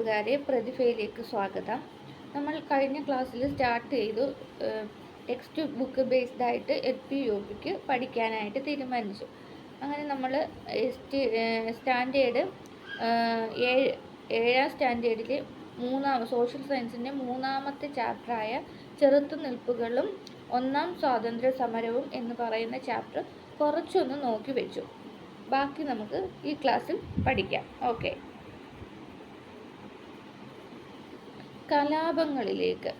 കൂട്ടുകാരെ പ്രതിഭയിലേക്ക് സ്വാഗതം. നമ്മൾ കഴിഞ്ഞ ക്ലാസ്സിൽ സ്റ്റാർട്ട് ചെയ്തു ടെക്സ്റ്റ് ബുക്ക് ബേസ്ഡ് ആയിട്ട് എൽ പി യു പിക്ക് പഠിക്കാനായിട്ട് തീരുമാനിച്ചു. അങ്ങനെ നമ്മൾ സ്റ്റാൻഡേർഡ് ഏഴ് ഏഴാം സ്റ്റാൻഡേർഡിലെ മൂന്നാം സോഷ്യൽ സയൻസിന്റെ മൂന്നാമത്തെ ചാപ്റ്ററായ ചെറുത്തുനിൽപ്പുകളും ഒന്നാം സ്വാതന്ത്ര്യ സമരവും എന്ന് പറയുന്ന ചാപ്റ്റർ കുറച്ചൊന്ന് നോക്കി വെച്ചു. ബാക്കി നമുക്ക് ഈ ക്ലാസ്സിൽ പഠിക്കാം. ഓക്കെ കലാപങ്ങളിലേക്ക്.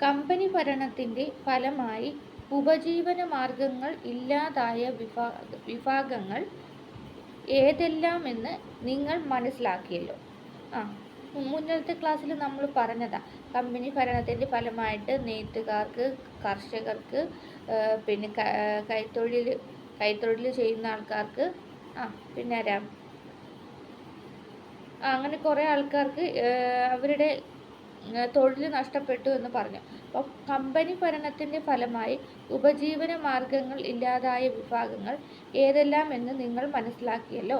കമ്പനി ഭരണത്തിന്റെ ഫലമായി ഉപജീവന മാർഗങ്ങൾ ഇല്ലാതായ വിഭാഗ വിഭാഗങ്ങൾ ഏതെല്ലാമെന്ന് നിങ്ങൾ മനസ്സിലാക്കിയല്ലോ. ആ മുന്നത്തെ ക്ലാസ്സിൽ നമ്മൾ പറഞ്ഞതാ കമ്പനി ഭരണത്തിന്റെ ഫലമായിട്ട് നെയ്ത്തുകാർക്ക് കർഷകർക്ക് പിന്നെ കൈത്തൊഴിൽ കൈത്തൊഴിൽ ചെയ്യുന്ന ആൾക്കാർക്ക് ആ പിന്നെ ആരാ? അങ്ങനെ കുറേ ആൾക്കാർക്ക് അവരുടെ തൊഴിൽ നഷ്ടപ്പെട്ടു എന്ന് പറഞ്ഞു. അപ്പോൾ കമ്പനി ഭരണത്തിന്റെ ഫലമായി ഉപജീവന മാർഗങ്ങൾ ഇല്ലാതായ വിഭാഗങ്ങൾ ഏതെല്ലാം എന്ന് നിങ്ങൾ മനസ്സിലാക്കിയല്ലോ.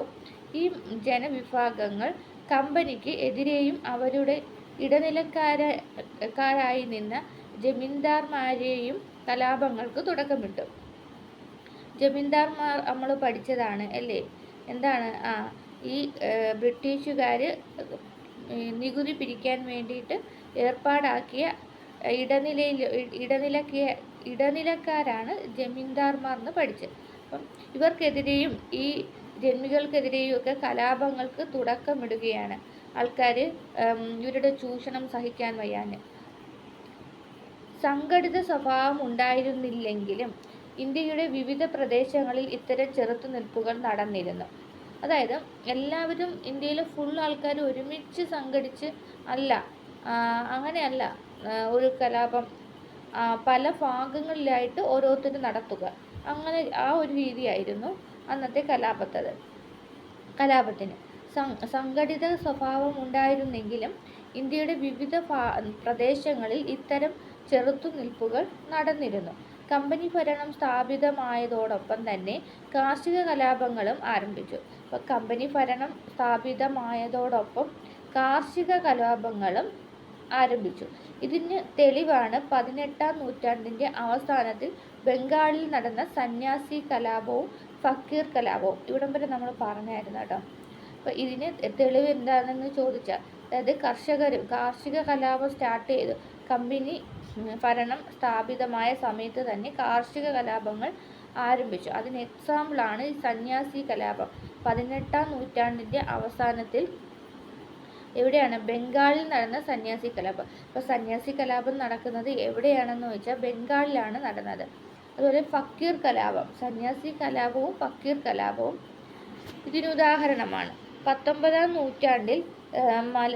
ഈ ജനവിഭാഗങ്ങൾ കമ്പനിക്ക് എതിരെയും അവരുടെ ഇടനിലക്കാരായി നിന്ന ജമീന്ദാർമാരെയും കലാപങ്ങൾക്ക് തുടക്കമിട്ടു. ജമീന്ദാർമാർ നമ്മൾ പഠിച്ചതാണ് അല്ലേ? എന്താണ്? ആ ഈ ബ്രിട്ടീഷുകാർ നികുതി പിരിക്കാൻ വേണ്ടിയിട്ട് ഏർപ്പാടാക്കിയ ഇടനിലയിൽ ഇടനിലക്കിയ ഇടനിലക്കാരാണ് ജമീന്ദാർമാർ എന്ന് പഠിച്ചത്. അപ്പം ഇവർക്കെതിരെയും ഈ ജന്മികൾക്കെതിരെയും ഒക്കെ കലാപങ്ങൾക്ക് തുടക്കമിടുകയാണ് ആൾക്കാർ ഇവരുടെ ചൂഷണം സഹിക്കാൻ വയ്യാൻ സംഘടിത സ്വഭാവം ഉണ്ടായിരുന്നില്ലെങ്കിലും ഇന്ത്യയുടെ വിവിധ പ്രദേശങ്ങളിൽ ഇത്തരം ചെറുത്തുനിൽപ്പുകൾ നടന്നിരുന്നു. അതായത് എല്ലാവരും ഇന്ത്യയിലെ ഫുൾ ആൾക്കാർ ഒരുമിച്ച് സംഘടിച്ച് അല്ല അങ്ങനെയല്ല ഒരു കലാപം പല ഭാഗങ്ങളിലായിട്ട് ഓരോരുത്തരും നടത്തുക. അങ്ങനെ ആ ഒരു രീതിയായിരുന്നു അന്നത്തെ കലാപത്തത് കലാപത്തിന്. സംഘടിത സ്വഭാവം ഉണ്ടായിരുന്നെങ്കിലും ഇന്ത്യയുടെ വിവിധ പ്രദേശങ്ങളിൽ ഇത്തരം ചെറുത്തുനിൽപ്പുകൾ നടന്നിരുന്നു. കമ്പനി ഭരണം സ്ഥാപിതമായതോടൊപ്പം തന്നെ കാർഷിക കലാപങ്ങളും ആരംഭിച്ചു. അപ്പോൾ കമ്പനി ഭരണം സ്ഥാപിതമായതോടൊപ്പം കാർഷിക കലാപങ്ങളും ആരംഭിച്ചു. ഇതിന് തെളിവാണ് പതിനെട്ടാം നൂറ്റാണ്ടിന്റെ അവസാനത്തിൽ ബംഗാളിൽ നടന്ന സന്യാസി കലാപവും ഫക്കീർ കലാപവും. ഇവിടം വരെ നമ്മൾ പറഞ്ഞായിരുന്നു കേട്ടോ. അപ്പോൾ ഇതിന് തെളിവ് എന്താണെന്ന് ചോദിച്ചാൽ അതായത് കർഷകർ കാർഷിക കലാപം സ്റ്റാർട്ട് ചെയ്തു. കമ്പനി ഭരണം സ്ഥാപിതമായ സമയത്ത് തന്നെ കാർഷിക കലാപങ്ങൾ ആരംഭിച്ചു. അതിന് എക്സാമ്പിളാണ് ഈ സന്യാസി കലാപം. പതിനെട്ടാം നൂറ്റാണ്ടിന്റെ അവസാനത്തിൽ എവിടെയാണ്? ബംഗാളിൽ നടന്ന സന്യാസി കലാപം. അപ്പോൾ സന്യാസി കലാപം നടക്കുന്നത് എവിടെയാണെന്ന് ചോദിച്ചാൽ ബംഗാളിലാണ് നടന്നത്. അതുപോലെ ഫക്കീർ കലാപം. സന്യാസി കലാപവും ഫക്കീർ കലാപവും ഇതിനുദാഹരണമാണ് പത്തൊമ്പതാം നൂറ്റാണ്ടിൽ മല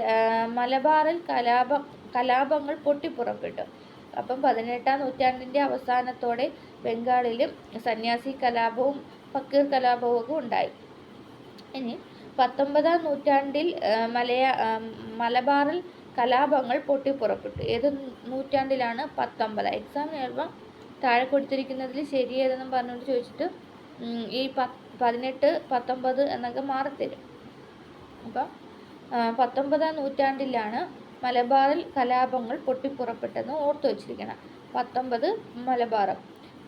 മലബാറിൽ കലാപ കലാപങ്ങൾ പൊട്ടിപ്പുറപ്പെട്ടു. അപ്പം പതിനെട്ടാം നൂറ്റാണ്ടിന്റെ അവസാനത്തോടെ ബംഗാളിലും സന്യാസി കലാപവും ഫക്കീർ കലാപവും ഒക്കെ ഉണ്ടായി. ഇനി പത്തൊമ്പതാം നൂറ്റാണ്ടിൽ മലയാ മലബാറിൽ കലാപങ്ങൾ പൊട്ടിപ്പുറപ്പെട്ടു. ഏത് നൂറ്റാണ്ടിലാണ് പത്തൊമ്പത്? എക്സാം ചിലപ്പം താഴെ കൊടുത്തിരിക്കുന്നതിൽ ശരി ഏതെന്നും പറഞ്ഞുകൊണ്ട് ചോദിച്ചിട്ട് ഈ പതിനെട്ട് പത്തൊമ്പത് എന്നൊക്കെ മാറിത്തരും. അപ്പം പത്തൊമ്പതാം നൂറ്റാണ്ടിലാണ് മലബാറിൽ കലാപങ്ങൾ പൊട്ടിപ്പുറപ്പെട്ടെന്ന് ഓർത്തു വച്ചിരിക്കണം. പത്തൊമ്പത് മലബാർ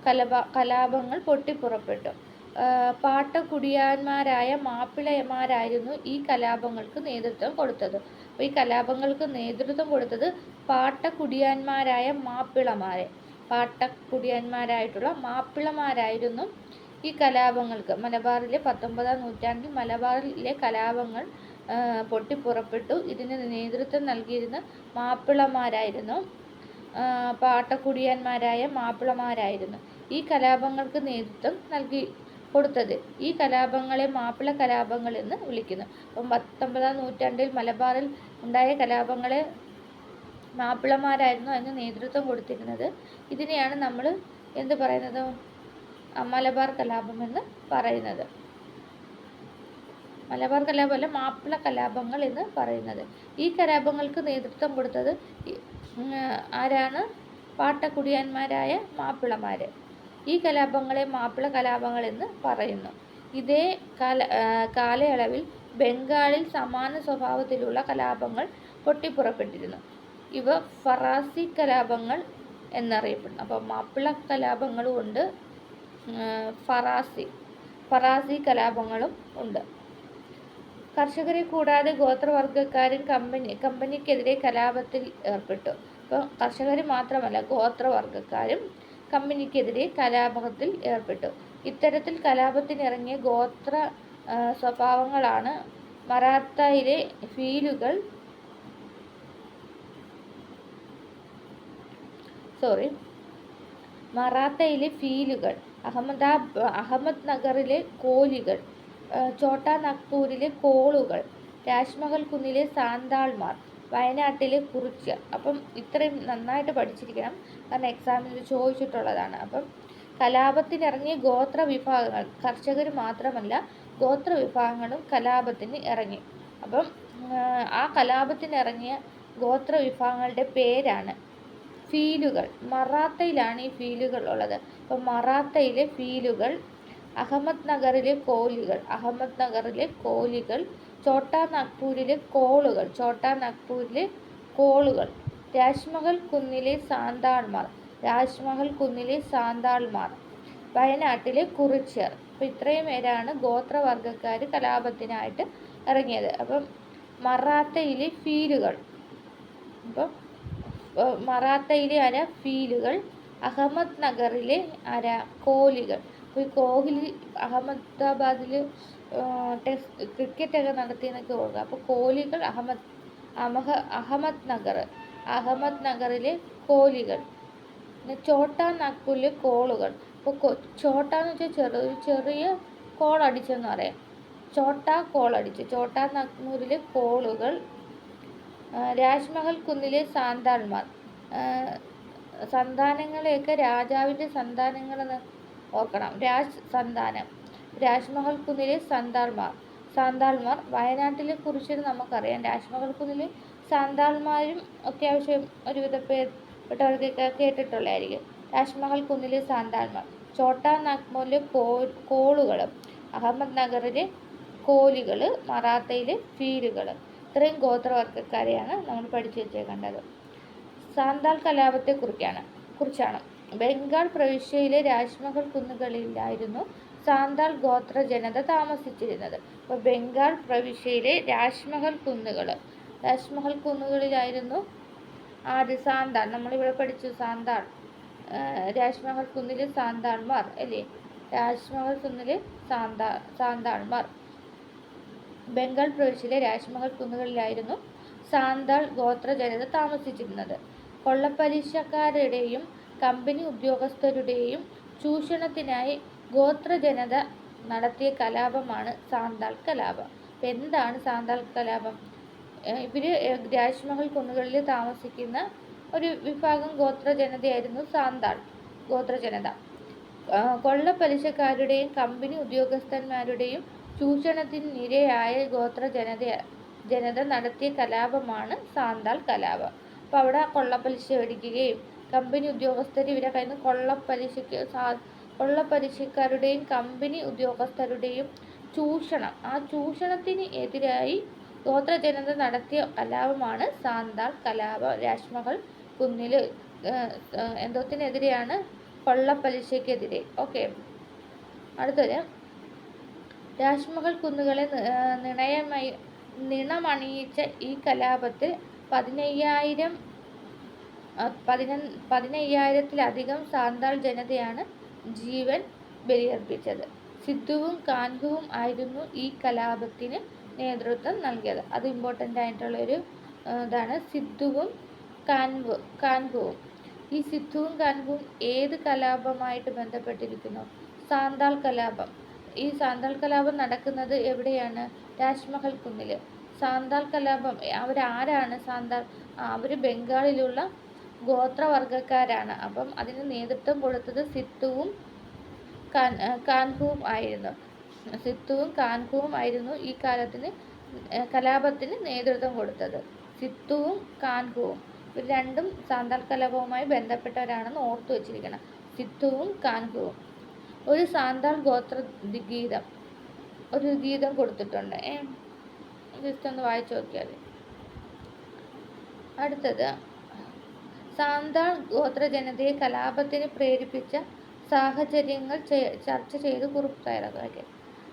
കലപ കലാപങ്ങൾ പൊട്ടിപ്പുറപ്പെട്ടു. പാട്ടക്കുടിയാന്മാരായ മാപ്പിളമാരായിരുന്നു ഈ കലാപങ്ങൾക്ക് നേതൃത്വം കൊടുത്തത്. അപ്പോൾ ഈ കലാപങ്ങൾക്ക് നേതൃത്വം കൊടുത്തത് പാട്ടക്കുടിയാന്മാരായ മാപ്പിളമാരെ. പാട്ടക്കുടിയന്മാരായിട്ടുള്ള മാപ്പിളമാരായിരുന്നു ഈ കലാപങ്ങൾക്ക്. മലബാറിലെ പത്തൊമ്പതാം നൂറ്റാണ്ടിൽ മലബാറിലെ കലാപങ്ങൾ പൊട്ടിപ്പുറപ്പെട്ടു. ഇതിന് നേതൃത്വം നൽകിയിരുന്ന മാപ്പിളമാരായിരുന്നു പാട്ടക്കുടിയന്മാരായ മാപ്പിളമാരായിരുന്നു. ഈ കലാപങ്ങൾക്ക് നേതൃത്വം നൽകി കൊടുത്തത്. ഈ കലാപങ്ങളെ മാപ്പിള കലാപങ്ങൾ എന്ന് വിളിക്കുന്നു. അപ്പം പത്തൊമ്പതാം നൂറ്റാണ്ടിൽ മലബാറിൽ ഉണ്ടായ കലാപങ്ങളെ മാപ്പിളമാരായിരുന്നു അതിന് നേതൃത്വം കൊടുത്തിരുന്നത്. ഇതിനെയാണ് നമ്മൾ എന്ത് പറയുന്നത്? മലബാർ കലാപം എന്ന് പറയുന്നത്. മലബാർ കലാപമല്ല മാപ്പിള കലാപങ്ങൾ എന്ന് പറയുന്നത്. ഈ കലാപങ്ങൾക്ക് നേതൃത്വം കൊടുത്തത് ആരാണ്? പാട്ടക്കുടിയന്മാരായ മാപ്പിളമാർ ഈ കലാപങ്ങളെ മാപ്പിള കലാപങ്ങൾ എന്ന് പറയുന്നു. ഇതേ കാല കാലയളവിൽ ബംഗാളിൽ സമാന സ്വഭാവത്തിലുള്ള കലാപങ്ങൾ പൊട്ടിപ്പുറപ്പെട്ടിരുന്നു. ഇവ ഫറാസി കലാപങ്ങൾ എന്നറിയപ്പെടുന്നു. അപ്പോൾ മാപ്പിള കലാപങ്ങളും ഉണ്ട് ഫറാസി ഫറാസി കലാപങ്ങളും ഉണ്ട്. കർഷകരെ കൂടാതെ ഗോത്രവർഗക്കാരും കമ്പനി കമ്പനിക്കെതിരെ കലാപത്തിൽ ഏർപ്പെട്ടു. അപ്പോൾ കർഷകർ മാത്രമല്ല ഗോത്രവർഗക്കാരും കമ്പനിക്കെതിരെ കലാപത്തിൽ ഏർപ്പെട്ടു. ഇത്തരത്തിൽ കലാപത്തിനിറങ്ങിയ ഗോത്ര സ്വഭാവങ്ങളാണ് മറാത്തയിലെ ഫീലുകൾ. സോറി. മറാത്തയിലെ ഫീലുകൾ അഹമ്മദാ അഹമ്മദ് നഗറിലെ കോലികൾ ഛോട്ടാ നാഗ്പൂരിലെ കോളുകൾ രാജ്മഹൽ കുന്നിലെ സാന്താൾമാർ വയനാട്ടിലെ കുറിച്ച്. അപ്പം ഇത്രയും നന്നായിട്ട് പഠിച്ചിരിക്കണം. കാരണം എക്സാമിൽ ചോദിച്ചിട്ടുള്ളതാണ്. അപ്പം കലാപത്തിനിറങ്ങിയ ഗോത്ര വിഭാഗങ്ങൾ കർഷകർ മാത്രമല്ല ഗോത്ര വിഭാഗങ്ങളും കലാപത്തിന് ഇറങ്ങി. അപ്പം ആ കലാപത്തിനിറങ്ങിയ ഗോത്ര വിഭാഗങ്ങളുടെ പേരാണ് ഫീലുകൾ. മറാത്തയിലാണ് ഈ ഫീലുകൾ ഉള്ളത്. അപ്പം മറാത്തയിലെ ഫീലുകൾ അഹമ്മദ് നഗറിലെ കോലികൾ അഹമ്മദ് നഗറിലെ കോലികൾ ഛോട്ടാ നാഗ്പൂരിലെ കോളുകൾ ഛോട്ടാ നാഗ്പൂരിലെ കോളുകൾ. രാജ്മഹൽ കുന്നിലെ സാന്താൾമാർ രാജ്മഹൽ കുന്നിലെ സാന്താൾമാർ. വയനാട്ടിലെ കുറിച്യർ അപ്പം ഇത്രയും പേരാണ് ഗോത്രവർഗക്കാർ കലാപത്തിനായിട്ട് ഇറങ്ങിയത്. അപ്പം മറാത്തയിലെ ഫീലുകൾ. അപ്പം മറാത്തയിലെ ആര ഫീലുകൾ അഹമ്മദ് നഗറിലെ ആര കോലികൾ. അപ്പോൾ ഈ കോഹ്ലി അഹമ്മദാബാദിൽ ടെസ്റ്റ് ക്രിക്കറ്റൊക്കെ നടത്തിയെന്നൊക്കെ ഓർക്കുക. അപ്പോൾ കോഹ്ലികൾ അഹമ്മദ് അമഹ അഹമ്മദ് നഗർ അഹമ്മദ് നഗറിലെ കോഹ്ലികൾ പിന്നെ ചോട്ടാ നാഗ്പൂരിലെ കോളുകൾ. ഇപ്പോൾ കൊ ചോട്ടാന്ന് വെച്ചാൽ ചെറു ചെറിയ കോൾ അടിച്ചെന്ന് പറയാം. ചോട്ടാ കോൾ അടിച്ചു. ചോട്ടാ നാഗ്പൂരിലെ കോളുകൾ രാജ്മഹൽ കുന്നിലെ സാന്താൾമാർ സന്താനങ്ങളെയൊക്കെ രാജാവിന്റെ സന്താനങ്ങളെന്ന് ഓർക്കണം. രാജ് സന്താനം. രാജ്മഹൽ കുന്നിലെ സന്താൾമാർ. സാന്താൾമാർ വയനാട്ടിലെ കുറിച്ച് നമുക്കറിയാം. രാജ്മഹൽ കുന്നിലെ സാന്താൾമാരും അത്യാവശ്യം ഒരുവിധ പേർപ്പെട്ടവർക്കൊക്കെ കേട്ടിട്ടുള്ളതായിരിക്കും. രാജ്മഹൽ കുന്നിലെ സാന്താൾമാർ. ചോട്ടാ നാഗ്പൂരിലെ കോ കോളുകളും അഹമ്മദ് നഗറിലെ കോലികൾ മറാത്തയിലെ ഫീലുകൾ ഇത്രയും ഗോത്രവർഗക്കാരെയാണ് നമ്മൾ പഠിച്ചു വെച്ചേക്കേണ്ടത് സാന്താൾ കലാപത്തെക്കുറിച്ചാണ് കുറിച്ചാണ്. ബംഗാൾ പ്രവിശ്യയിലെ രാജ്മഹൽ കുന്നുകളിലായിരുന്നു സാന്താൾ ഗോത്ര ജനത താമസിച്ചിരുന്നത്. അപ്പോൾ ബംഗാൾ പ്രവിശ്യയിലെ രാജ്മഹൽ കുന്നുകൾ രാജ്മഹൽ കുന്നുകളിലായിരുന്നു ആദ്യ സാന്താൾ. നമ്മളിവിടെ പഠിച്ചു സാന്താൾ. രാജ്മഹൽ കുന്നിലെ സാന്താൾമാർ അല്ലേ? രാജ്മഹൽ കുന്നിലെ സാന്താ സാന്താൾമാർ. ബംഗാൾ പ്രവിശ്യയിലെ രാജ്മഹൽ കുന്നുകളിലായിരുന്നു സാന്താൾ ഗോത്ര ജനത താമസിച്ചിരുന്നത്. കൊള്ളപ്പലിശക്കാരുടെയും കമ്പനി ഉദ്യോഗസ്ഥരുടെയും ചൂഷണത്തിനായി ഗോത്ര ജനത നടത്തിയ കലാപമാണ് സാന്താൾ കലാപം. അപ്പം എന്താണ് സാന്താൾ കലാപം? ഇവർ രാജ്മഹൽ കുന്നുകളിൽ താമസിക്കുന്ന ഒരു വിഭാഗം ഗോത്ര ജനതയായിരുന്നു സാന്താൾ ഗോത്ര ജനത ആ, കൊള്ളപ്പലിശക്കാരുടെയും കമ്പനി ഉദ്യോഗസ്ഥന്മാരുടെയും ചൂഷണത്തിന് ഇരയായ ഗോത്ര ജനത ജനത നടത്തിയ കലാപമാണ് സാന്താൾ കലാപം. അപ്പോൾ അവിടെ കൊള്ളപ്പലിശ മേടിക്കുകയും കമ്പനി ഉദ്യോഗസ്ഥർ ഇവരെ കയ്യിൽ നിന്ന് കൊള്ളപ്പലിശയ്ക്ക് സാ കൊള്ളപ്പലിശക്കാരുടെയും കമ്പനി ഉദ്യോഗസ്ഥരുടെയും ചൂഷണം. ആ ചൂഷണത്തിന് എതിരായി ഗോത്ര ജനത നടത്തിയ കലാപമാണ് സാന്താൾ കലാപ രാശ്മകൾ കുന്നിൽ എന്തോത്തിനെതിരെയാണ് കൊള്ളപ്പലിശയ്ക്കെതിരെ. ഓക്കെ. അടുത്തത്. രാശ്മകൾ കുന്നുകളെ നിണയമായി നിണമണിയിച്ച ഈ കലാപത്തിൽ പതിനയ്യായിരം പതിന പതിനയ്യായിരത്തിലധികം സാന്താൾ ജനതയാണ് ജീവൻ ബലിയർപ്പിച്ചത്. സിദ്ധുവും കാൻഹുവും ആയിരുന്നു ഈ കലാപത്തിന് നേതൃത്വം നൽകിയത്. അത് ഇമ്പോർട്ടന്റ് ആയിട്ടുള്ളൊരു ഇതാണ് സിദ്ധുവും കാൻവു കാൻഹുവും. ഈ സിദ്ധുവും കാൻഹുവും ഏത് കലാപമായിട്ട് ബന്ധപ്പെട്ടിരിക്കുന്നു? സാന്താൾ കലാപം. ഈ സാന്താൾ കലാപം നടക്കുന്നത് എവിടെയാണ്? രാജ്മഹൽ കുന്നിൽ സാന്താൾ കലാപം അവരാരാണ് സാന്താൾ? അവർ ബംഗാളിലുള്ള ഗോത്രവർഗക്കാരാണ് അപ്പം അതിന് നേതൃത്വം കൊടുത്തത് സിത്തുവും കാൻ കാൻഹുവും ആയിരുന്നു. സിത്തുവും കാൻഹുവും ആയിരുന്നു ഈ കാലത്തിന് കലാപത്തിന് നേതൃത്വം കൊടുത്തത്. സിത്തുവും കാൻഹുവും. ഇവർ രണ്ടും സാന്താൾ കലാപവുമായി ബന്ധപ്പെട്ടവരാണെന്ന് ഓർത്തു വെച്ചിരിക്കണം. സിത്തുവും കാൻഹുവും. ഒരു സാന്താൾ ഗോത്ര ഗീതം ഒരു ഗീതം കൊടുത്തിട്ടുണ്ട്. ഏ ജസ്റ്റ് ഒന്ന് വായിച്ചു നോക്കിയാൽ അടുത്തത് സാന്താൾ ഗോത്ര ജനതയെ കലാപത്തിന് പ്രേരിപ്പിച്ച സാഹചര്യങ്ങൾ ചർച്ച ചെയ്ത് കുറിപ്പ് തയ്യാറാക്കി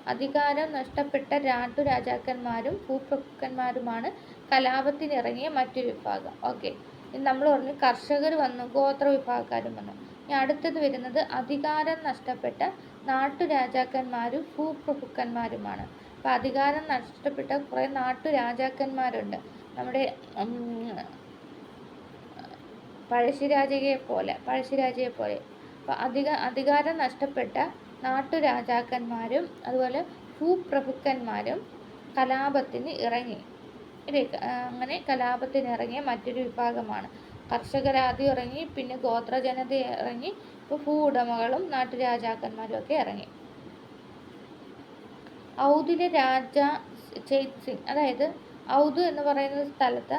അധികാരം നഷ്ടപ്പെട്ട നാട്ടുരാജാക്കന്മാരും ഭൂപ്രഭുക്കന്മാരുമാണ് കലാപത്തിനിറങ്ങിയ മറ്റൊരു വിഭാഗം. ഓക്കെ. നമ്മൾ പറഞ്ഞു കർഷകർ വന്നു ഗോത്ര വിഭാഗക്കാരും വന്നു. ഇനി അടുത്തത് വരുന്നത് അധികാരം നഷ്ടപ്പെട്ട നാട്ടുരാജാക്കന്മാരും ഭൂപ്രഭുക്കന്മാരുമാണ്. അപ്പോൾ അധികാരം നഷ്ടപ്പെട്ട കുറേ നാട്ടുരാജാക്കന്മാരുണ്ട് നമ്മുടെ ഉം, പഴശ്ശിരാജയെ പോലെ പഴശ്ശിരാജയെ പോലെ അപ്പോൾ അധിക അധികാരം നഷ്ടപ്പെട്ട നാട്ടുരാജാക്കന്മാരും അതുപോലെ ഭൂപ്രഭുക്കന്മാരും കലാപത്തിന് ഇറങ്ങി? അങ്ങനെ കലാപത്തിന് ഇറങ്ങിയ മറ്റൊരു വിഭാഗമാണ്. കർഷകരാദ്യം ഇറങ്ങി പിന്നെ ഗോത്രജനത ഇറങ്ങി ഇപ്പോൾ ഭൂ ഉടമകളും നാട്ടുരാജാക്കന്മാരും ഒക്കെ ഇറങ്ങി. ഔദിലെ രാജ ചേത് സിംഗ് അതായത് ഔദ് എന്ന് പറയുന്ന സ്ഥലത്ത്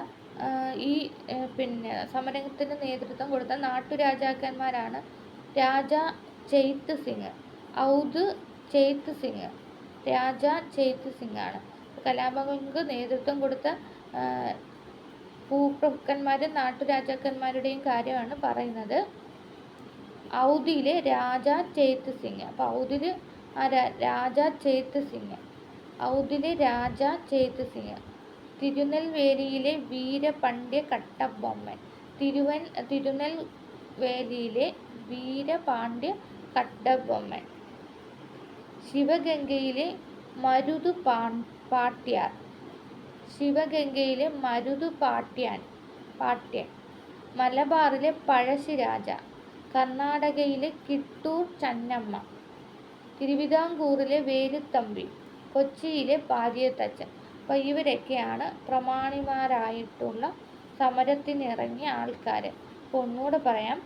ഈ ആ, പിന്നെ സമരത്തിന് നേതൃത്വം കൊടുത്ത നാട്ടുരാജാക്കന്മാരാണ് രാജ ചെയ്ത് സിംഗ് ഔദ് ചെയ്ത് സിംഗ് രാജ ചെയ്ത് സിംഗ് ആണ്. കലാപങ്ങൾക്ക് നേതൃത്വം കൊടുത്ത ആ, ഭൂപ്രഭുക്കന്മാരും നാട്ടുരാജാക്കന്മാരുടെയും കാര്യമാണ് പറയുന്നത്. ഔദിയിലെ രാജ ചെയ്ത് സിംഗ് അപ്പോൾ ഔദിൽ ആരാ? രാജ ചെയ്ത് സിംഗ് ഔദിലെ രാജ ചെയ്ത് സിംഗ്. തിരുനെൽവേലിയിലെ വീരപണ്ഡ്യ കട്ടബൊമ്മൻ തിരുവൻ തിരുനെൽവേലിയിലെ വീരപാണ്ഡ്യ കട്ടബൊമ്മൻ ശിവഗംഗയിലെ മരുതു പാട്ട്യാർ ശിവഗംഗയിലെ മരുതു പാട്ട്യാൻ പാട്ട്യൻ മലബാറിലെ പഴശ്ശിരാജ. കർണാടകയിലെ കിട്ടൂർ ചന്നമ്മ. തിരുവിതാംകൂറിലെ വേലുത്തമ്പി. കൊച്ചിയിലെ പാരിയത്തച്ഛൻ. അപ്പോൾ ഇവരൊക്കെയാണ് പ്രമാണിമാരായിട്ടുള്ള സമരത്തിനിറങ്ങിയ ആൾക്കാർ അപ്പോൾ ഒന്നുകൂടെ പറയാം.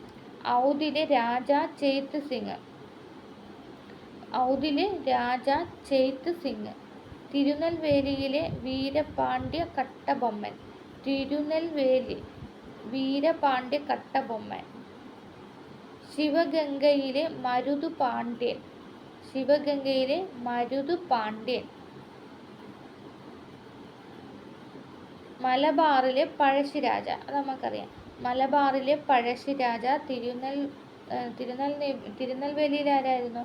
ഔദിലെ രാജ ചേത്ത് സിംഗ്. ഔദിലെ രാജ ചേത്ത് സിംഗ്. തിരുനെൽവേലിയിലെ വീരപാണ്ഡ്യ കട്ടബൊമ്മൻ. തിരുനെൽവേലി വീരപാണ്ഡ്യ കട്ടബൊമ്മൻ. ശിവഗംഗയിലെ മരുതു പാണ്ഡ്യൻ ശിവഗംഗയിലെ മരുതു പാണ്ഡ്യൻ മലബാറിലെ പഴശ്ശിരാജ അത് നമുക്കറിയാം. മലബാറിലെ പഴശ്ശിരാജ തിരുനെൽ തിരുനെൽ തിരുനെൽവേലിയിൽ ആരായിരുന്നു?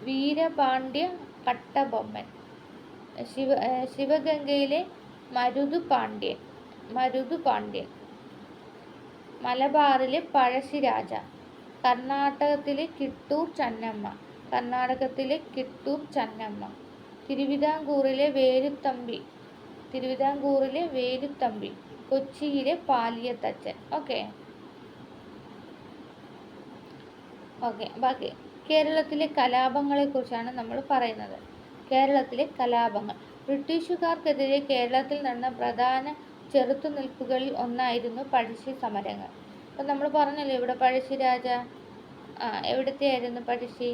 വീരപാണ്ഡ്യ കട്ടബൊമ്മൻ ശിവ ശിവഗംഗയിലെ മരുതു പാണ്ഡ്യൻ മരുതു പാണ്ഡ്യൻ മലബാറിലെ പഴശ്ശിരാജ കർണാടകത്തിലെ കിട്ടൂർ ചന്നമ്മ. കർണാടകത്തിലെ കിട്ടൂർ ചന്നമ്മ. തിരുവിതാംകൂറിലെ വേലുത്തമ്പി തിരുവിതാംകൂറിലെ വേലുത്തമ്പി കൊച്ചിയിലെ പാലിയത്തച്ഛൻ. ഓക്കെ ഓക്കെ ബാക്കി കേരളത്തിലെ കലാപങ്ങളെക്കുറിച്ചാണ് നമ്മൾ പറയുന്നത്. കേരളത്തിലെ കലാപങ്ങൾ. ബ്രിട്ടീഷുകാർക്കെതിരെ കേരളത്തിൽ നടന്ന പ്രധാന ചെറുത്തുനിൽപ്പുകളിൽ ഒന്നായിരുന്നു പഴശ്ശി സമരങ്ങൾ. അപ്പം നമ്മൾ പറഞ്ഞല്ലോ ഇവിടെ പഴശ്ശി രാജ ആ എവിടുത്തെ ആയിരുന്നു പഴശ്ശി?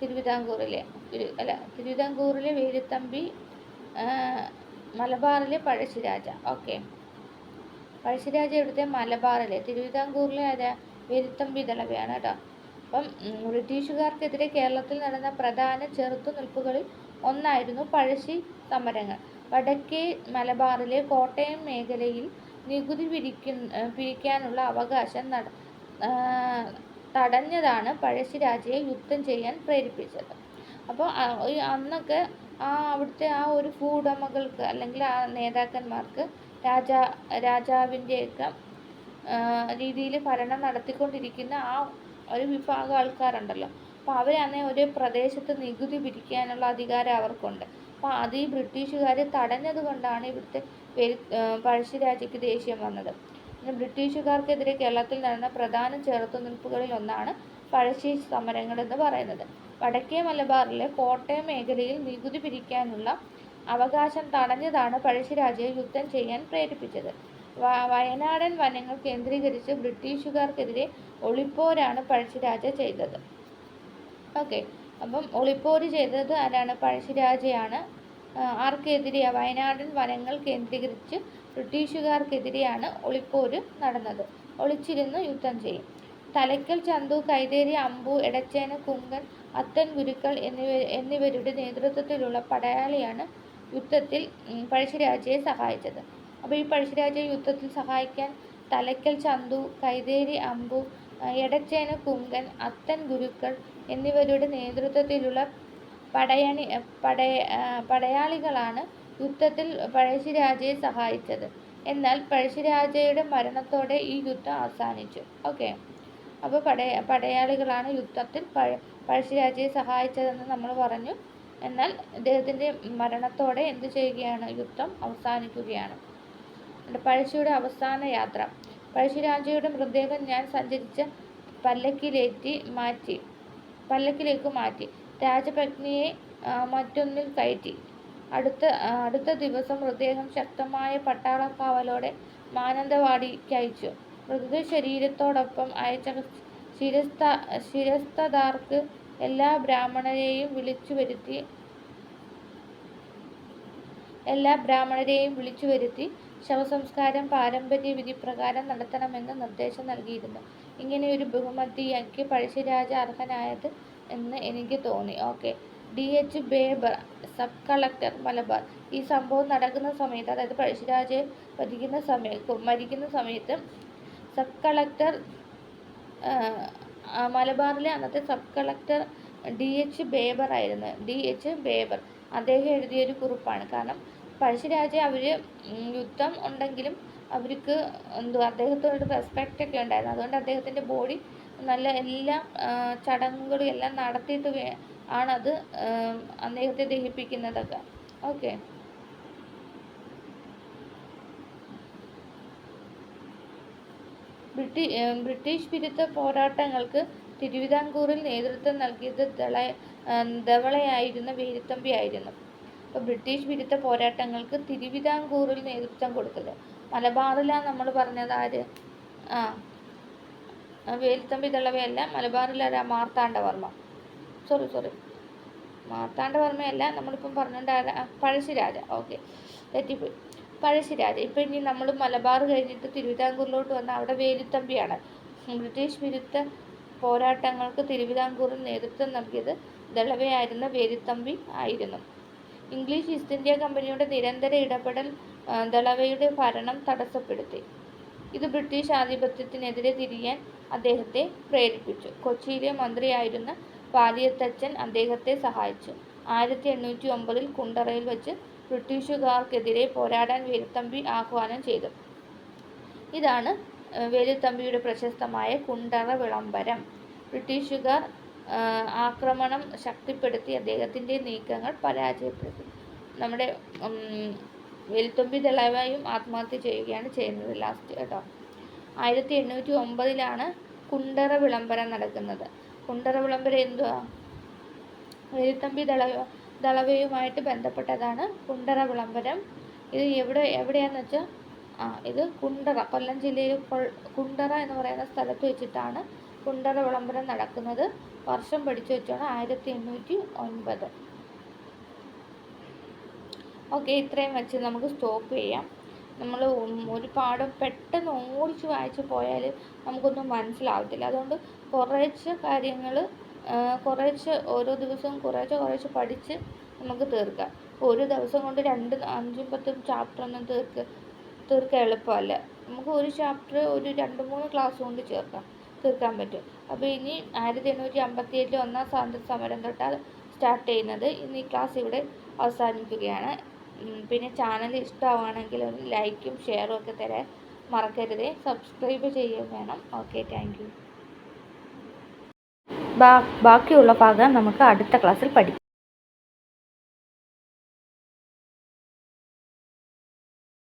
തിരുവിതാംകൂറിലെ തിരു അല്ല തിരുവിതാംകൂറിലെ വേലുത്തമ്പി മലബാറിലെ പഴശ്ശിരാജ. ഓക്കെ. പഴശ്ശിരാജ എവിടുത്തെ മലബാറിലെ തിരുവിതാംകൂറിലെ ആരാ വിരുത്തം ദളവയാണ് കേട്ടോ. അപ്പം ബ്രിട്ടീഷുകാർക്കെതിരെ കേരളത്തിൽ നടന്ന പ്രധാന ചെറുത്തുനിൽപ്പുകളിൽ ഒന്നായിരുന്നു പഴശ്ശി സമരങ്ങൾ. വടക്കേ മലബാറിലെ കോട്ടയം മേഖലയിൽ നികുതി പിരിക്കുന്ന പിരിക്കാനുള്ള അവകാശം നട തടഞ്ഞതാണ് പഴശ്ശിരാജയെ യുദ്ധം ചെയ്യാൻ പ്രേരിപ്പിച്ചത്. അപ്പോൾ അന്നൊക്കെ ആ അവിടുത്തെ ആ ഒരു ഭൂവുടമകൾക്ക് അല്ലെങ്കിൽ ആ നേതാക്കന്മാർക്ക് രാജാ രാജാവിന്റെയൊക്കെ രീതിയിൽ ഭരണം നടത്തിക്കൊണ്ടിരിക്കുന്ന ആ ഒരു വിഭാഗം ആൾക്കാരുണ്ടല്ലോ. അപ്പോൾ അവരാണെ ഒരു പ്രദേശത്ത് നികുതി പിരിക്കാനുള്ള അധികാരം അവർക്കുണ്ട്. അപ്പോൾ അത് ഈ ബ്രിട്ടീഷുകാർ തടഞ്ഞത് കൊണ്ടാണ് ഇവിടുത്തെ പഴശ്ശിരാജയ്ക്ക് ദേഷ്യം വന്നത്. ബ്രിട്ടീഷുകാർക്കെതിരെ കേരളത്തിൽ നടന്ന പ്രധാന ചെറുത്തുനിൽപ്പുകളിൽ ഒന്നാണ് പഴശ്ശി സമരങ്ങൾ എന്ന് പറയുന്നത്. വടക്കേ മലബാറിലെ കോട്ടയം മേഖലയിൽ നികുതി പിരിക്കാനുള്ള അവകാശം തടഞ്ഞതാണ് പഴശ്ശിരാജയെ യുദ്ധം ചെയ്യാൻ പ്രേരിപ്പിച്ചത്. വയനാടൻ വനങ്ങൾ കേന്ദ്രീകരിച്ച് ബ്രിട്ടീഷുകാർക്കെതിരെ ഒളിപ്പോരാണ് പഴശ്ശിരാജ ചെയ്തത്. ഓക്കെ അപ്പം ഒളിപ്പോര് ചെയ്തത് ആരാണ്? പഴശ്ശിരാജയാണ് ആർക്കെതിരെയാണ് വയനാടൻ വനങ്ങൾ കേന്ദ്രീകരിച്ച് ബ്രിട്ടീഷുകാർക്കെതിരെയാണ് ഒളിപ്പോര് നടന്നത്. ഒളിച്ചിരുന്ന് യുദ്ധം ചെയ്യും. തലയ്ക്കൽ ചന്തു കൈതേരി അമ്പു എടച്ചേന കുങ്കൻ അത്തൻ ഗുരുക്കൾ എന്നിവ എന്നിവരുടെ നേതൃത്വത്തിലുള്ള പടയാളിയാണ് യുദ്ധത്തിൽ പഴശ്ശിരാജയെ സഹായിച്ചത്. അപ്പോൾ ഈ പഴശ്ശിരാജയെ യുദ്ധത്തിൽ സഹായിക്കാൻ തലയ്ക്കൽ ചന്തു കൈതേരി അമ്പു എടച്ചേന കുങ്കൻ അത്തൻ ഗുരുക്കൾ എന്നിവരുടെ നേതൃത്വത്തിലുള്ള പടയണി പടയ പടയാളികളാണ് യുദ്ധത്തിൽ പഴശ്ശിരാജയെ സഹായിച്ചത്. എന്നാൽ പഴശ്ശിരാജയുടെ മരണത്തോടെ ഈ യുദ്ധം അവസാനിച്ചു. ഓക്കെ. അപ്പോൾ പടയ പടയാളികളാണ് യുദ്ധത്തിൽ പഴ പഴശ്ശിരാജയെ സഹായിച്ചതെന്ന് നമ്മൾ പറഞ്ഞു. എന്നാൽ ഇദ്ദേഹത്തിന്റെ മരണത്തോടെ എന്ത് ചെയ്യുകയാണ്? യുദ്ധം അവസാനിക്കുകയാണ്. പഴശ്ശിയുടെ അവസാന യാത്ര. പഴശ്ശിരാജയുടെ മൃതദേഹം ഞാൻ സഞ്ചരിച്ച പല്ലക്കിലേറ്റി മാറ്റി പല്ലക്കിലേക്ക് മാറ്റി. രാജപത്നിയെ മറ്റൊന്നിൽ കയറ്റി. അടുത്ത അടുത്ത ദിവസം മൃതദേഹം ശക്തമായ പട്ടാളക്കാവലോടെ മാനന്തവാടിക്ക് അയച്ചു മൃതദേഹ ശരീരത്തോടൊപ്പം അയച്ച ശിരസ്ഥ ശിരസ്തദാർക്ക് എല്ലാ ബ്രാഹ്മണരെയും വിളിച്ചു വരുത്തി എല്ലാ ബ്രാഹ്മണരെയും വിളിച്ചു വരുത്തി ശവസംസ്കാരം പാരമ്പര്യ വിധി പ്രകാരം നടത്തണമെന്ന് നിർദ്ദേശം നൽകിയിരുന്നു. ഇങ്ങനെ ഒരു ബഹുമതിയാക്കി പഴശ്ശിരാജ അർഹനായത് എന്ന് എനിക്ക് തോന്നി. Okay. D. H. Baber sub collector Malabar. ഈ സംഭവം നടക്കുന്ന സമയത്ത് അതായത് പഴശ്ശിരാജയെ വധിക്കുന്ന സമയത്ത് മരിക്കുന്ന സമയത്ത് സബ് കളക്ടർ മലബാറിലെ അന്നത്തെ sub collector D H Baber ആയിരുന്നു. D H Baber. അദ്ദേഹം എഴുതിയൊരു കുറിപ്പാണ്. കാരണം പഴശ്ശിരാജയെ അവർ യുദ്ധം ഉണ്ടെങ്കിലും അവർക്ക് എന്തുവാ അദ്ദേഹത്തോട് റെസ്പെക്റ്റ് ഒക്കെ ഉണ്ടായിരുന്നു. അതുകൊണ്ട് അദ്ദേഹത്തിന്റെ ബോഡി നല്ല എല്ലാ ചടങ്ങുകളും എല്ലാം നടത്തിയിട്ട് വേ ആണത് അദ്ദേഹത്തെ ദഹിപ്പിക്കുന്നതൊക്കെ. ഓക്കെ ബ്രിട്ടീഷ് വിരുദ്ധ പോരാട്ടങ്ങൾക്ക് തിരുവിതാംകൂറിൽ നേതൃത്വം നൽകിയത് ദള ധവളയായിരുന്ന വേലുത്തമ്പി ആയിരുന്നു. അപ്പോൾ ബ്രിട്ടീഷ് വിരുദ്ധ പോരാട്ടങ്ങൾക്ക് തിരുവിതാംകൂറിൽ നേതൃത്വം കൊടുത്തത്. മലബാറിലാണ് നമ്മൾ പറഞ്ഞത് ആര്? ആ വേലുത്തമ്പി ദളവയല്ല മലബാറിലാരാ മാർത്താണ്ഡവർമ്മ. Sorry sorry. മാർത്താണ്ഡവർമ്മയല്ല നമ്മളിപ്പം പറഞ്ഞുകൊണ്ട് ആരാ? പഴശ്ശിരാജ. ഓക്കെ. തെറ്റിപ്പോയി. പഴശ്ശിരാജ ഇപ്പം ഇനി നമ്മൾ മലബാർ കഴിഞ്ഞിട്ട് തിരുവിതാംകൂറിലോട്ട് വന്ന അവിടെ വേലുത്തമ്പിയാണ്. ബ്രിട്ടീഷ് വിരുദ്ധ പോരാട്ടങ്ങൾക്ക് തിരുവിതാംകൂറിൽ നേതൃത്വം നൽകിയത് ദളവയായിരുന്ന വേലുത്തമ്പി ആയിരുന്നു. ഇംഗ്ലീഷ് ഈസ്റ്റ് ഇന്ത്യ കമ്പനിയുടെ നിരന്തര ഇടപെടൽ ദളവയുടെ ഭരണം തടസ്സപ്പെടുത്തി. ഇത് ബ്രിട്ടീഷ് ആധിപത്യത്തിനെതിരെ തിരിയാൻ അദ്ദേഹത്തെ പ്രേരിപ്പിച്ചു. കൊച്ചിയിലെ മന്ത്രിയായിരുന്ന പാലിയത്തച്ഛൻ അദ്ദേഹത്തെ സഹായിച്ചു. ആയിരത്തി എണ്ണൂറ്റി ഒമ്പതിൽ കുണ്ടറയിൽ വെച്ച് ബ്രിട്ടീഷുകാർക്കെതിരെ പോരാടാൻ വേലുത്തമ്പി ആഹ്വാനം ചെയ്തു. ഇതാണ് വേലുത്തമ്പിയുടെ പ്രശസ്തമായ കുണ്ടറ വിളംബരം. ബ്രിട്ടീഷുകാർ ആക്രമണം ശക്തിപ്പെടുത്തി അദ്ദേഹത്തിന്റെ നീക്കങ്ങൾ പരാജയപ്പെടുത്തി. നമ്മുടെ വേലുത്തമ്പി ദളവായും ആത്മഹത്യ ചെയ്യുകയാണ് ചെയ്യുന്നത് ലാസ്റ്റ് കേട്ടോ. ആയിരത്തി എണ്ണൂറ്റി ഒമ്പതിലാണ് കുണ്ടറ വിളംബരം നടക്കുന്നത്. കുണ്ടറ വിളംബരം എന്തുവാ? വേലുത്തമ്പി ദളവ ദളവയുമായിട്ട് ബന്ധപ്പെട്ടതാണ് കുണ്ടറ വിളംബരം. ഇത് എവിടെ എവിടെയാന്ന് വെച്ചാൽ ആ ഇത് കുണ്ടറ കൊല്ലം ജില്ലയിൽ കുണ്ടറ എന്ന് പറയുന്ന സ്ഥലത്ത് വെച്ചിട്ടാണ് കുണ്ടറ വിളംബരം നടക്കുന്നത്. വർഷം പഠിച്ചു വെച്ചാണ് ആയിരത്തി എണ്ണൂറ്റി ഒൻപത്. ഓക്കെ ഇത്രയും വെച്ച് നമുക്ക് സ്റ്റോപ്പ് ചെയ്യാം. നമ്മൾ ഒരു പാഠം പെട്ടെന്ന് ഓടിച്ച് വായിച്ച് പോയാൽ നമുക്കൊന്നും മനസ്സിലാവത്തില്ല. അതുകൊണ്ട് കുറച്ച് കാര്യങ്ങൾ കുറേശ്ശെ ഓരോ ദിവസവും കുറേശ്ശെ കുറേശ്ശെ പഠിച്ച് നമുക്ക് തീർക്കാം. ഒരു ദിവസം കൊണ്ട് രണ്ട് അഞ്ചും പത്തും ചാപ്റ്റർ ഒന്നും തീർക്ക് തീർക്കാൻ എളുപ്പമല്ല. നമുക്ക് ഒരു ചാപ്റ്റർ ഒരു രണ്ട് മൂന്ന് ക്ലാസ് കൊണ്ട് ചേർക്കാം തീർക്കാൻ പറ്റും. അപ്പോൾ ഇനി ആയിരത്തി എണ്ണൂറ്റി അമ്പത്തി ഏഴിൽ ഒന്നാം സ്വാതന്ത്ര്യ സമരം തൊട്ടാണ് സ്റ്റാർട്ട് ചെയ്യുന്നത്. ഇന്ന് ഈ ക്ലാസ് ഇവിടെ അവസാനിപ്പിക്കുകയാണ്. പിന്നെ ചാനൽ ഇഷ്ടമാണെങ്കിൽ ലൈക്കും ഷെയറും ഒക്കെ തരാൻ മറക്കരുത്. സബ്സ്ക്രൈബ് ചെയ്യുകയും വേണം. ഓക്കെ താങ്ക് ബാക്കിയുള്ള ഭാഗം നമുക്ക് അടുത്ത ക്ലാസ്സിൽ പഠിക്കാം.